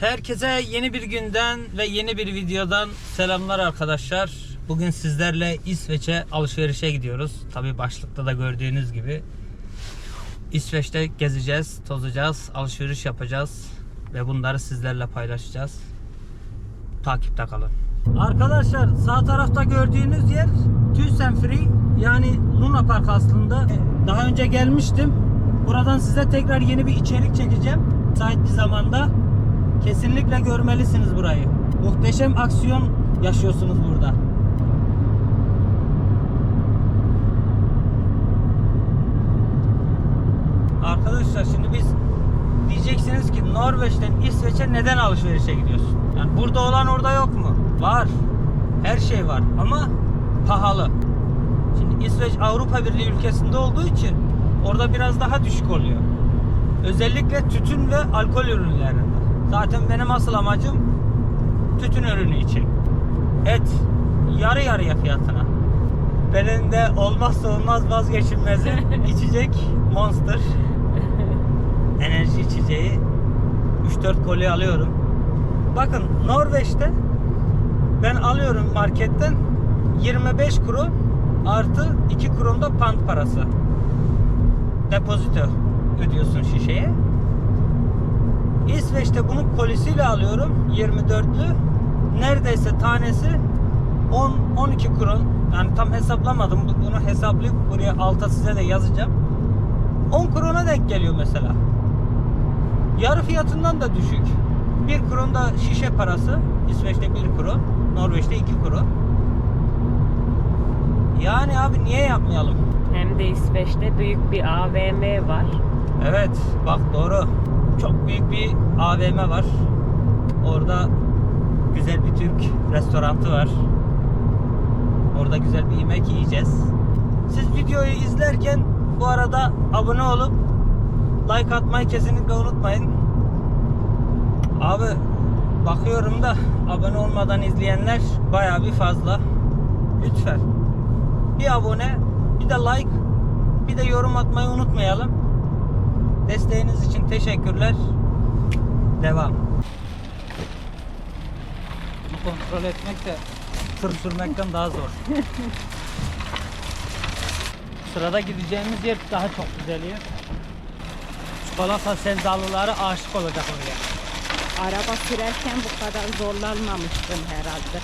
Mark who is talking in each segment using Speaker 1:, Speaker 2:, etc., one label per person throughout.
Speaker 1: Herkese yeni bir günden ve yeni bir videodan selamlar arkadaşlar. Bugün sizlerle İsveç'e alışverişe gidiyoruz. Tabi başlıkta da gördüğünüz gibi İsveç'te gezeceğiz, tozacağız, alışveriş yapacağız ve bunları sizlerle paylaşacağız. Takipte kalın. Arkadaşlar sağ tarafta gördüğünüz yer Free yani Luna Park aslında. Daha önce gelmiştim. Buradan size tekrar yeni bir içerik çekeceğim. Müsait bir zamanda. Kesinlikle görmelisiniz burayı. Muhteşem aksiyon yaşıyorsunuz burada. Arkadaşlar şimdi biz diyeceksiniz ki Norveç'ten İsveç'e neden alışverişe gidiyorsun? Yani burada olan orada yok mu? Var. Her şey var ama pahalı. Şimdi İsveç Avrupa Birliği ülkesinde olduğu için orada biraz daha düşük oluyor. Özellikle tütün ve alkol ürünlerinde. Zaten benim asıl amacım tütün ürünü için. Et yarı yarıya fiyatına. Benim de olmazsa olmaz vazgeçilmezi içecek Monster. Enerji içeceği 3-4 koli alıyorum. Bakın Norveç'te ben alıyorum marketten 25 kron artı 2 kron da pant parası. Depozito ödüyorsun şişeye. İsveç'te bunu kolisiyle alıyorum 24'lü. Neredeyse tanesi 10 12 kron. Yani tam hesaplamadım. Bunu hesaplayıp buraya alta size de yazacağım. 10 krona denk geliyor mesela. Yarı fiyatından da düşük. 1 kron da şişe parası. İsveç'te 1 kron. Norveç'te 2 kron. Yani abi niye yapmayalım?
Speaker 2: Hem de İsveç'te büyük bir AVM var.
Speaker 1: Evet bak doğru. Çok büyük bir AVM var. Orada güzel bir Türk restorantı var. Orada güzel bir yemek yiyeceğiz. Siz videoyu izlerken bu arada abone olup like atmayı kesinlikle unutmayın. Abi bakıyorum da abone olmadan izleyenler baya bir fazla. Lütfen bir abone, bir de like, bir de yorum atmayı unutmayalım. Desteğiniz için teşekkürler. Devam. Bu kontrol etmek de tır sürmekten daha zor. Sırada gideceğimiz yer daha çok güzel yer. Çikolata sevdalıları aşık olacak oraya.
Speaker 2: Araba sürerken bu kadar zorlanmamıştım herhalde.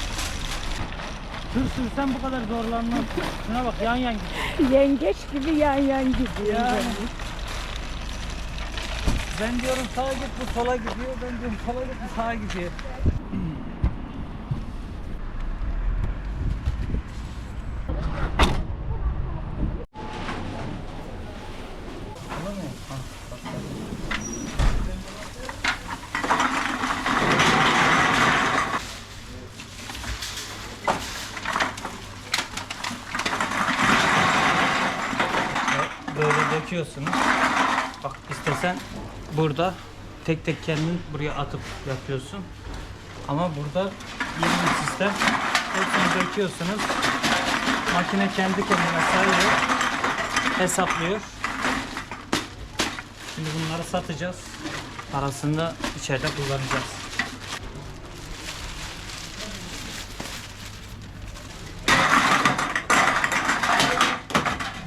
Speaker 1: Tır sürsen bu kadar zorlanmaz. Şuna bak yan yan gidiyor.
Speaker 2: Yengeç gibi yan yan gidiyor.
Speaker 1: Yani. Ben diyorum sağa git bu sola gidiyor. Ben diyorum sola git bu sağa gidiyor. Tamam mı? Ha, bak, bak. Ve böyle döküyorsunuz. Bak istesen burada tek tek kendin buraya atıp yapıyorsun. Ama burada yeni bir sistem. Hepsini döküyorsunuz. Makine kendi kendine sayıyor. Hesaplıyor. Şimdi bunları satacağız. Parasını da içeride kullanacağız.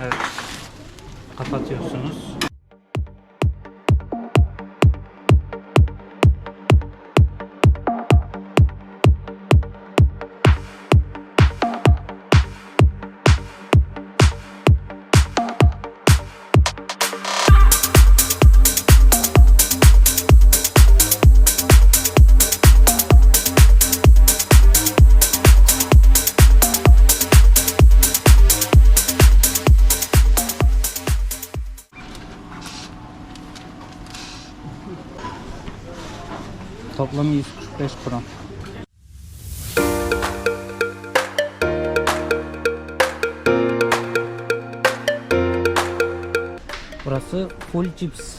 Speaker 1: Evet. Kapatıyorsunuz. Диск теж про. Burası full chips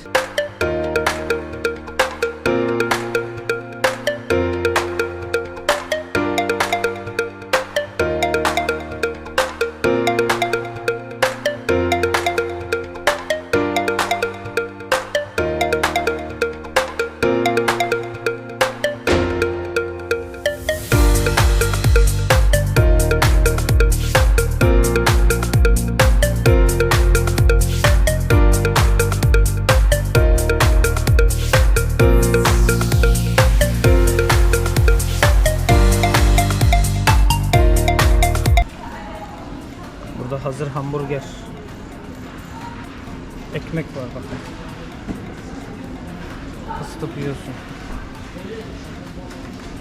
Speaker 1: Hazır hamburger. Ekmek var bakın. Isıtıp yiyorsun.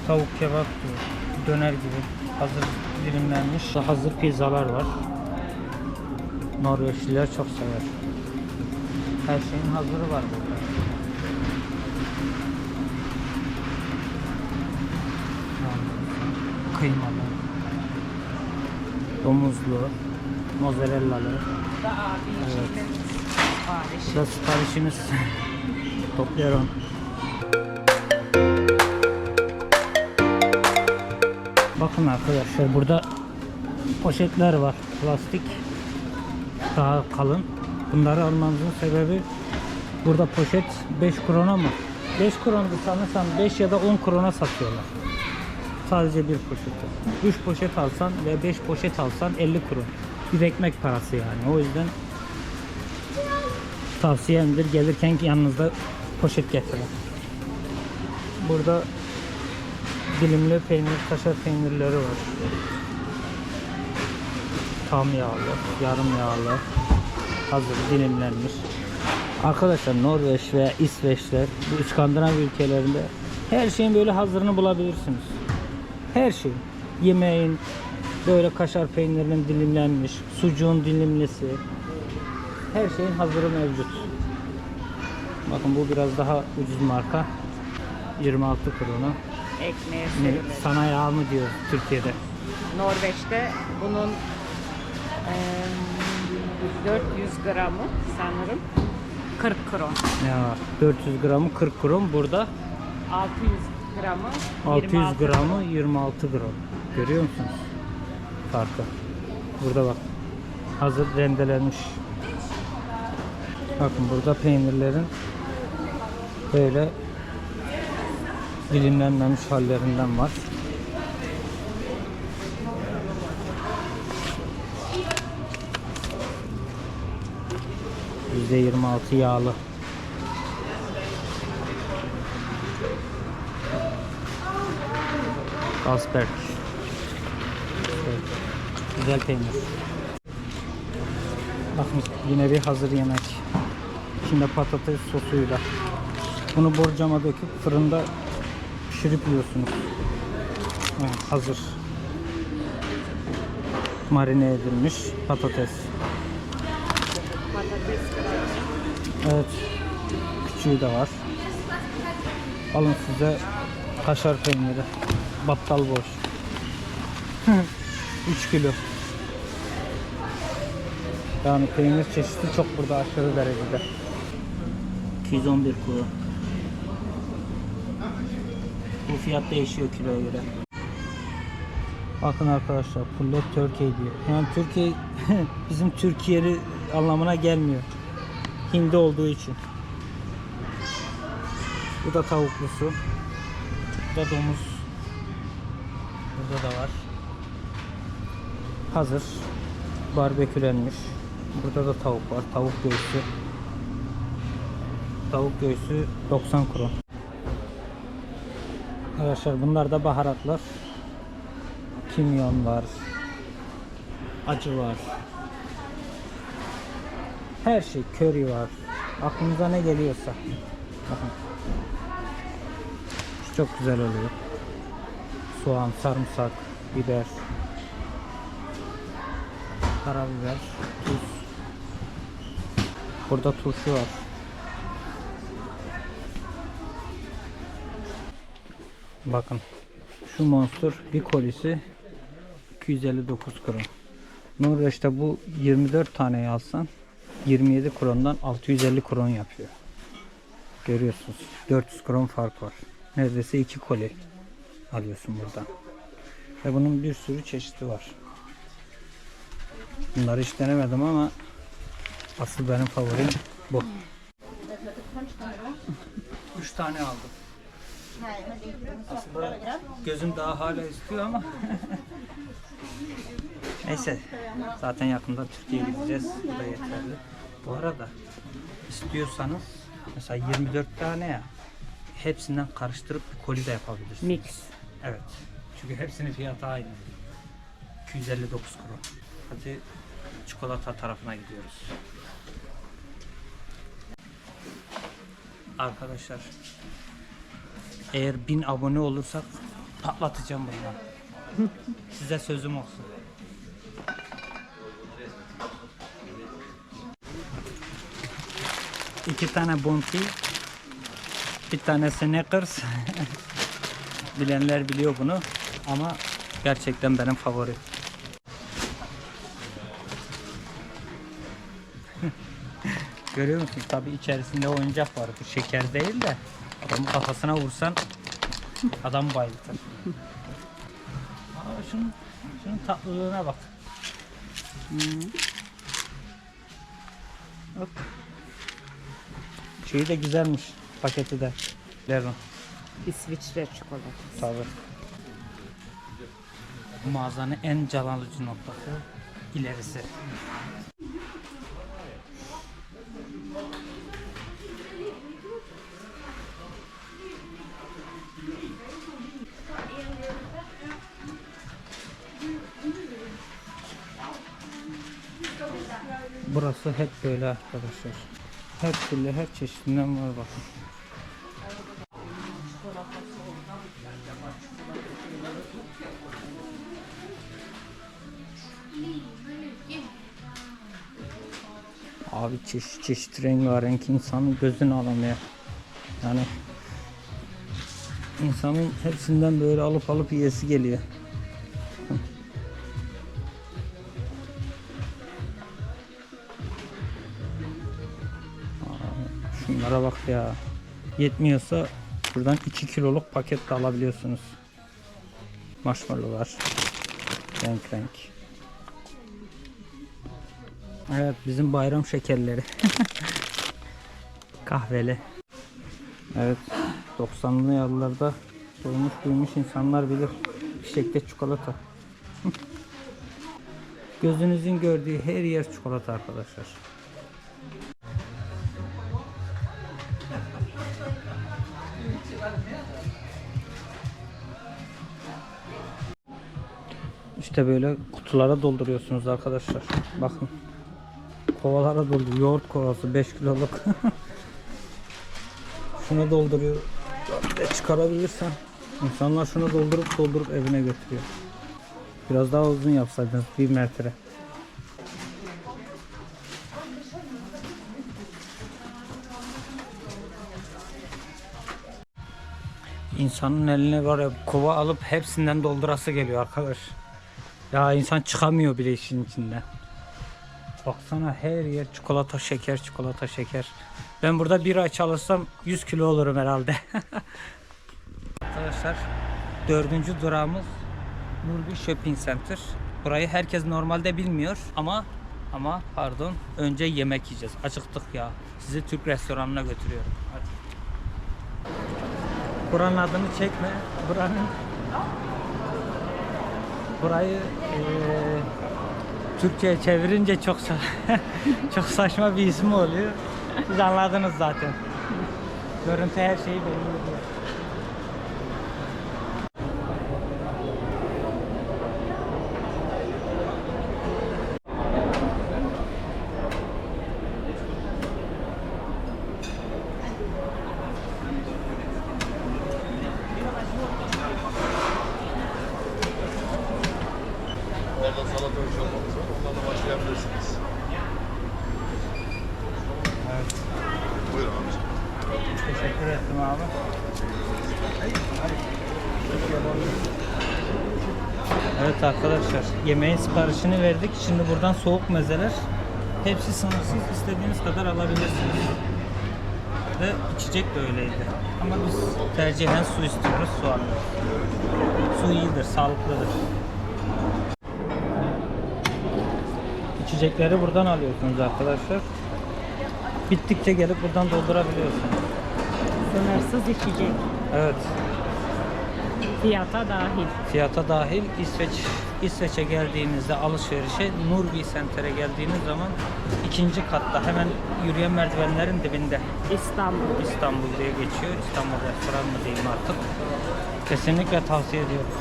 Speaker 1: Tavuk kebap diyor. Döner gibi. Hazır dilimlenmiş. Hazır pizzalar var. Norveçliler çok sever. Her şeyin hazırı var burada. Kıymalı. Domuzlu. Mozzarellalı. Evet. Bu da siparişimiz. Topluyorum. Bakın arkadaşlar burada poşetler var. Plastik. Daha kalın. Bunları almamızın sebebi burada poşet 5 krona mı? 5 krondu sanırsam 5 ya da 10 krona satıyorlar. Sadece bir poşeti. 3 poşet alsan ve 5 poşet alsan 50 kron. Bir ekmek parası yani. O yüzden tavsiyemdir gelirken yanınızda poşet getirin. Burada dilimli peynir, kaşar peynirleri var. Tam yağlı, yarım yağlı, hazır dilimlenmiş. Arkadaşlar Norveç veya İsveçler bu İskandinav ülkelerinde her şeyin böyle hazırını bulabilirsiniz. Her şey. Yemeğin böyle kaşar peynirinin dilimlenmiş, sucuğun dilimlisi. Her şeyin hazırı mevcut. Bakın bu biraz daha ucuz marka. 26 krona.
Speaker 2: Ekmeğe
Speaker 1: Ne,
Speaker 2: sürülür.
Speaker 1: sana yağ mı diyor Türkiye'de?
Speaker 2: Norveç'te bunun eee, 400 gramı sanırım 40 kron.
Speaker 1: Var? 400 gramı 40 kron. Burada
Speaker 2: 600 gramı
Speaker 1: 600
Speaker 2: 26
Speaker 1: gramı 26 gram. Görüyor musunuz? Farkı. Burada bak. Hazır rendelenmiş. Bakın burada peynirlerin böyle dilimlenmemiş hallerinden var. %26 yağlı. Asperg. Evet. Güzel peynir. Bakın yine bir hazır yemek. İçinde patates sosuyla. Bunu borcama döküp fırında pişirip yiyorsunuz. Evet, hazır. Marine edilmiş patates. Evet. Küçüğü de var. Alın size kaşar peyniri. Battal boş. 3 kilo. Yani peynir çeşidi çok burada aşırı derecede. 211 kilo. Bu fiyat değişiyor kiloya göre. Bakın arkadaşlar Pullet Türkiye diyor. Yani Türkiye bizim Türkiye'li anlamına gelmiyor. Hindi olduğu için. Bu da tavuklusu. Bu da domuz. Burada da var. Hazır. Barbekülenmiş. Burada da tavuk var. Tavuk göğsü. Tavuk göğsü 90 kron. Arkadaşlar bunlar da baharatlar. Kimyon var. Acı var. Her şey köri var. Aklınıza ne geliyorsa. Bakın. Çok güzel oluyor. Soğan, sarımsak, biber, karabiber, tuz. Burada turşu var. Bakın. Şu monster bir kolisi 259 kron. Norveç'te bu 24 tane alsan 27 krondan 650 kron yapıyor. Görüyorsunuz. 400 kron fark var. Neredeyse 2 koli alıyorsun buradan. Ve bunun bir sürü çeşidi var. Bunları hiç denemedim ama asıl benim favorim bu. 3 tane aldım. Aslında gözüm daha hala istiyor ama Neyse. Zaten yakında Türkiye'ye gideceğiz. Bu da yeterli. Bu arada istiyorsanız mesela 24 tane ya hepsinden karıştırıp bir koli de yapabilirsiniz.
Speaker 2: Mix.
Speaker 1: Evet. Çünkü hepsinin fiyatı aynı. 259 kron. Hadi çikolata tarafına gidiyoruz. Arkadaşlar eğer bin abone olursak patlatacağım bunları. Size sözüm olsun. İki tane Bounty, bir tane Snickers. Bilenler biliyor bunu ama gerçekten benim favori. Görüyor musun? Tabii içerisinde oyuncak var. Bu şeker değil de adamın kafasına vursan adam bayılır. Aa, şunun, şunun tatlılığına bak. Hop. Şeyi de güzelmiş paketi de. Leron.
Speaker 2: İsviçre çikolatası.
Speaker 1: Tabii. Bu mağazanın en can alıcı noktası ilerisi. Burası hep böyle arkadaşlar. Her türlü her çeşidinden var bakın. Abi çeşit çeşit rengarenk insanın gözünü alamıyor. Yani insanın hepsinden böyle alıp alıp yiyesi geliyor. Şunlara bak ya. Yetmiyorsa buradan 2 kiloluk paket de alabiliyorsunuz. Marshmallowlar. Renk renk. Evet bizim bayram şekerleri. Kahveli. Evet 90'lı yıllarda dolmuş büyümüş insanlar bilir. Fişekte çikolata. Gözünüzün gördüğü her yer çikolata arkadaşlar. İşte böyle kutulara dolduruyorsunuz arkadaşlar. Bakın. Kovalara doldu. Yoğurt kovası 5 kiloluk. şunu dolduruyor. De çıkarabilirsen. İnsanlar şunu doldurup doldurup evine götürüyor. Biraz daha uzun yapsaydınız bir metre. İnsanın eline var ya kova alıp hepsinden doldurası geliyor arkadaş. Ya insan çıkamıyor bile işin içinden. Baksana her yer çikolata şeker çikolata şeker. Ben burada bir ay çalışsam 100 kilo olurum herhalde. Arkadaşlar dördüncü durağımız Nurgül Shopping Center. Burayı herkes normalde bilmiyor ama ama pardon önce yemek yiyeceğiz. Acıktık ya. Sizi Türk restoranına götürüyorum. Hadi. Buranın adını çekme. Buranın burayı eee Türkçe'ye çevirince çok çok saçma bir ismi oluyor. Siz anladınız zaten. Görüntü her şeyi belli
Speaker 3: Orada salata çorbamız var. Onlarla başlayabilirsiniz.
Speaker 1: Evet.
Speaker 3: Buyurun amca.
Speaker 1: Teşekkür ettim abi. Evet arkadaşlar yemeğin siparişini verdik. Şimdi buradan soğuk mezeler. Hepsi sınırsız istediğiniz kadar alabilirsiniz. Ve içecek de öyleydi. Ama biz tercihen su istiyoruz. Su alıyoruz. Su iyidir, sağlıklıdır. İçecekleri buradan alıyorsunuz arkadaşlar. Bittikçe gelip buradan doldurabiliyorsunuz.
Speaker 2: Sınırsız içecek.
Speaker 1: Evet.
Speaker 2: Fiyata dahil.
Speaker 1: Fiyata dahil İsveç İsveç'e geldiğinizde alışverişe Nurbi Center'e geldiğiniz zaman ikinci katta hemen yürüyen merdivenlerin dibinde
Speaker 2: İstanbul.
Speaker 1: İstanbul diye geçiyor. İstanbul restoran mı diyeyim artık. Kesinlikle tavsiye ediyorum.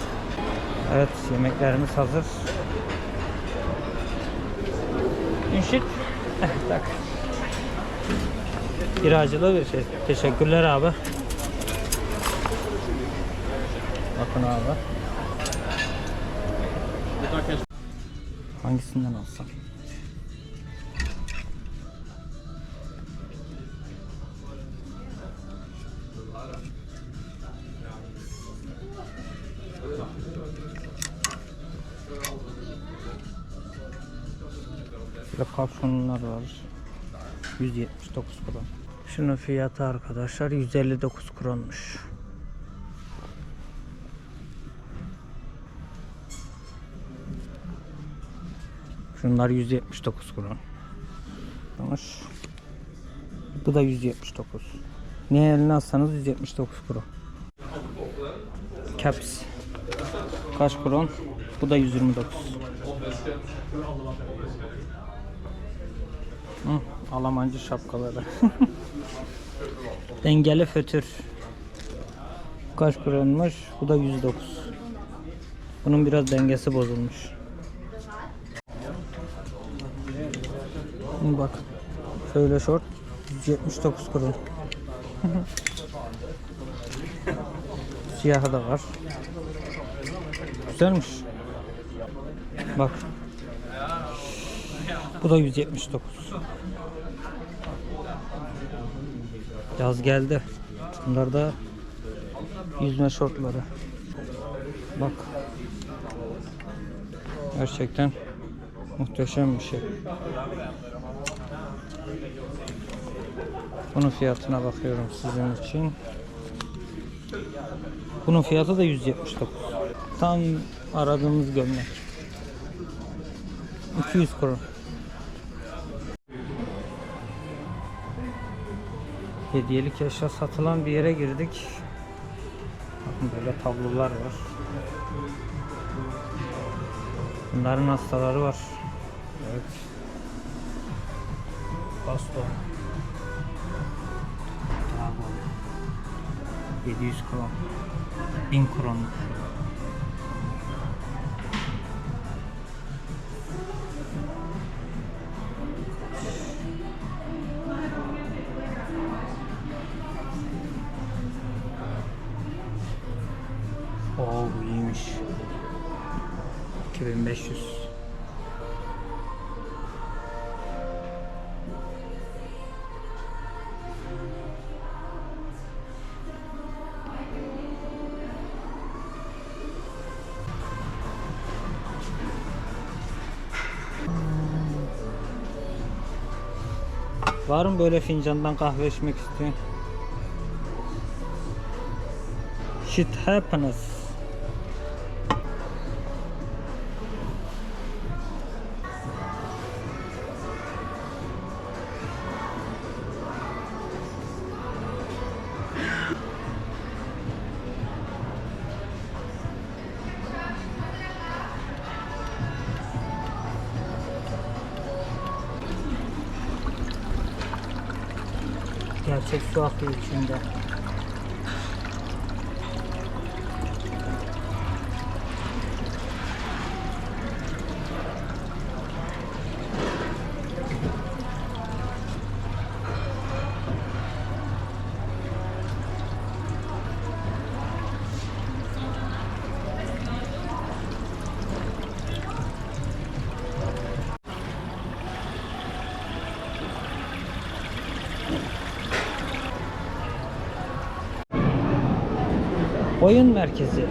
Speaker 1: Evet yemeklerimiz hazır. Münşit. tak. Kiracılı bir şey. Teşekkürler abi. Bakın abi. Hangisinden alsam? Böyle kapşonlar var. 179 kron. Şunun fiyatı arkadaşlar 159 kronmuş. Şunlar 179 kron. Tamam. Bu da 179. Ne eline alsanız 179 kron. Caps. Kaç kron? Bu da 129. Hı, Almancı şapkaları. Dengeli fötür. Kaç kronmuş? Bu da 109. Bunun biraz dengesi bozulmuş. Bak. Şöyle şort 179 kron. Siyahı da var. Güzelmiş. Bak. Bu da 179. Yaz geldi. Bunlar da yüzme şortları. Bak. Gerçekten muhteşem bir şey. Bunun fiyatına bakıyorum sizin için. Bunun fiyatı da 179. Tam aradığımız gömlek. 200 kron. Hediyelik eşya satılan bir yere girdik. Bakın böyle tablolar var. Bunların hastaları var. Evet. Dragon. 700 kron. 1000 kron. Var mı böyle fincandan kahve içmek isteyen? Shit happens. Su akıyor içinde. Oyun merkezi.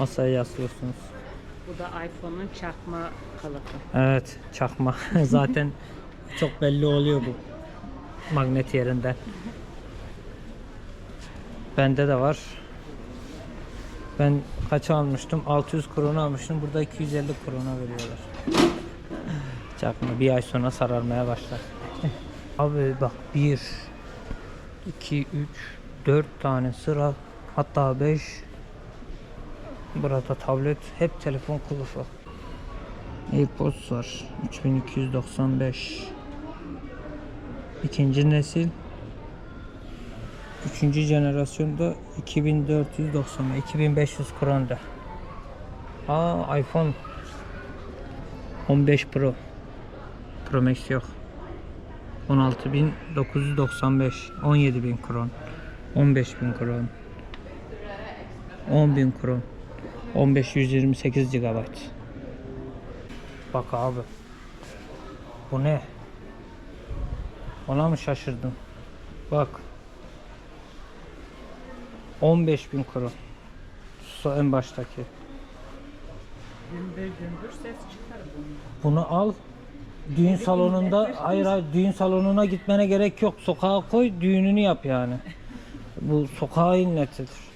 Speaker 1: Masaya yaslıyorsunuz.
Speaker 2: Bu da iPhone'un çakma kılıfı.
Speaker 1: Evet, çakma. Zaten çok belli oluyor bu magnet yerinden. Bende de var. Ben kaç almıştım? 600 krona almıştım. Burada 250 krona veriyorlar. Çakma bir ay sonra sararmaya başlar. Abi bak 1 2 3 4 tane sıra hatta 5 Burada tablet hep telefon kılıfı. AirPods var 3295 İkinci nesil. Üçüncü jenerasyonda 2490 2500 kronda. Aa iPhone 15 Pro. Pro Max yok. 16995 17000 kron 15000 kron 10000 kron 15 128 GB Bak abi Bu ne? Ona mı şaşırdın? Bak 15 bin kron. Su en baştaki.
Speaker 2: Ses.
Speaker 1: Bunu al. Düğün salonunda hayır düğün salonuna gitmene gerek yok. Sokağa koy düğününü yap yani. Bu sokağa inletilir.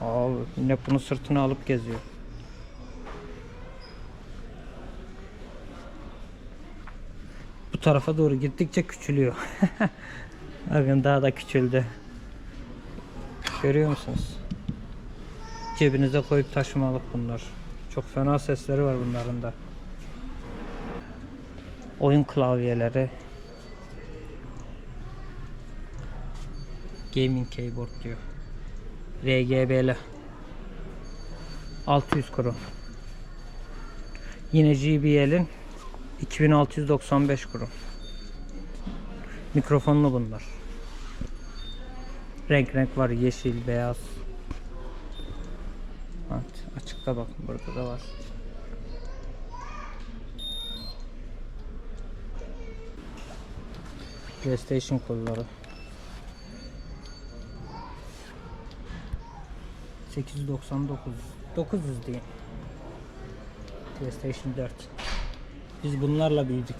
Speaker 1: Abi ne bunu sırtına alıp geziyor. Bu tarafa doğru gittikçe küçülüyor. Bakın daha da küçüldü. Görüyor musunuz? Cebinize koyup taşımalık bunlar. Çok fena sesleri var bunların da. Oyun klavyeleri. Gaming keyboard diyor. RGB'li. 600 kron. Yine JBL'in 2695 kron. Mikrofonlu bunlar. Renk renk var. Yeşil, beyaz. Evet, açıkta bakın burada da var. PlayStation kolları. 899 900 diyeyim. PlayStation 4. Biz bunlarla büyüdük.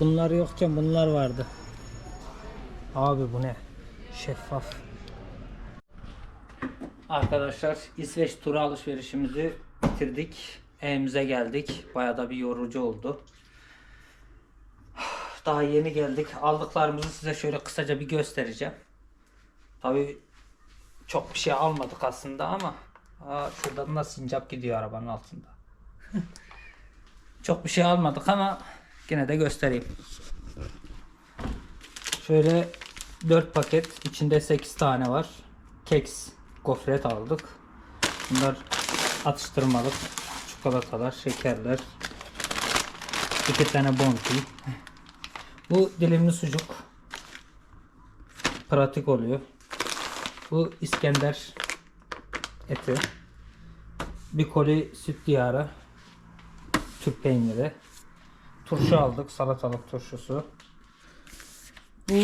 Speaker 1: Bunlar yokken bunlar vardı. Abi bu ne? Şeffaf. Arkadaşlar İsveç turu alışverişimizi bitirdik. Evimize geldik. Bayağı da bir yorucu oldu. Daha yeni geldik. Aldıklarımızı size şöyle kısaca bir göstereceğim. Tabii çok bir şey almadık aslında ama aa, şuradan da sincap gidiyor arabanın altında. çok bir şey almadık ama yine de göstereyim. Şöyle 4 paket içinde 8 tane var. Keks, gofret aldık. Bunlar atıştırmalık. Çikolatalar, şekerler. İki tane bounty. Bu dilimli sucuk. Pratik oluyor. Bu İskender eti. Bir koli süt diyarı. Türk peyniri. Turşu aldık. Salatalık turşusu. Bu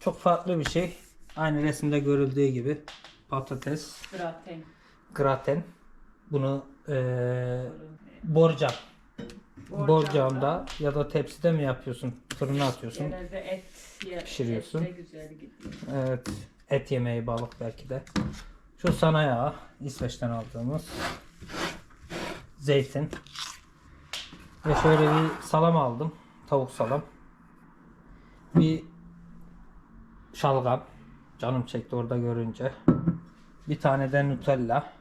Speaker 1: çok farklı bir şey. Aynı resimde görüldüğü gibi patates,
Speaker 2: Graten.
Speaker 1: graten. Bunu eee borcam. Borcamda ya da tepside mi yapıyorsun? Fırına atıyorsun.
Speaker 2: Genelde et.
Speaker 1: Pişiriyorsun.
Speaker 2: Et de güzel gidiyor.
Speaker 1: Evet. Et yemeği balık belki de. Şu sana yağı İsveç'ten aldığımız. Zeytin. Ve şöyle bir salam aldım. Tavuk salam. Bir şalgam. Canım çekti orada görünce. Bir tane de Nutella.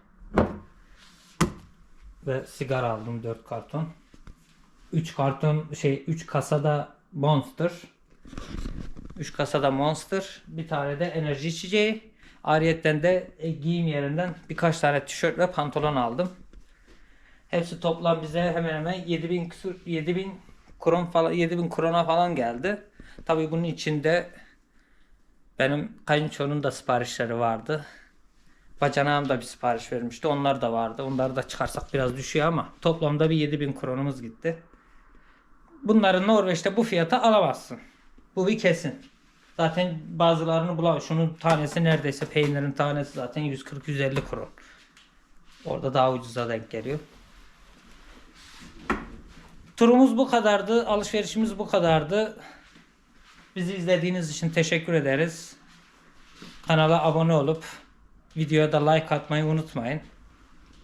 Speaker 1: Ve sigara aldım 4 karton. 3 karton şey 3 kasada Monster. 3 kasada Monster, bir tane de enerji içeceği. Ariyetten de e, giyim yerinden birkaç tane tişört ve pantolon aldım. Hepsi toplam bize hemen hemen 7000 küsur 7000 kron falan 7000 krona falan geldi. Tabii bunun içinde benim kayınçonun da siparişleri vardı. Bacanağım da bir sipariş vermişti. Onlar da vardı. Onları da çıkarsak biraz düşüyor ama toplamda bir 7000 kronumuz gitti. Bunları Norveç'te bu fiyata alamazsın. Bu bir kesin. Zaten bazılarını bulamam. Şunun tanesi neredeyse peynirin tanesi zaten 140-150 kron. Orada daha ucuza denk geliyor. Turumuz bu kadardı. Alışverişimiz bu kadardı. Bizi izlediğiniz için teşekkür ederiz. Kanala abone olup Videoya da like atmayı unutmayın.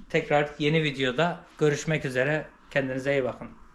Speaker 1: Tekrar yeni videoda görüşmek üzere. Kendinize iyi bakın.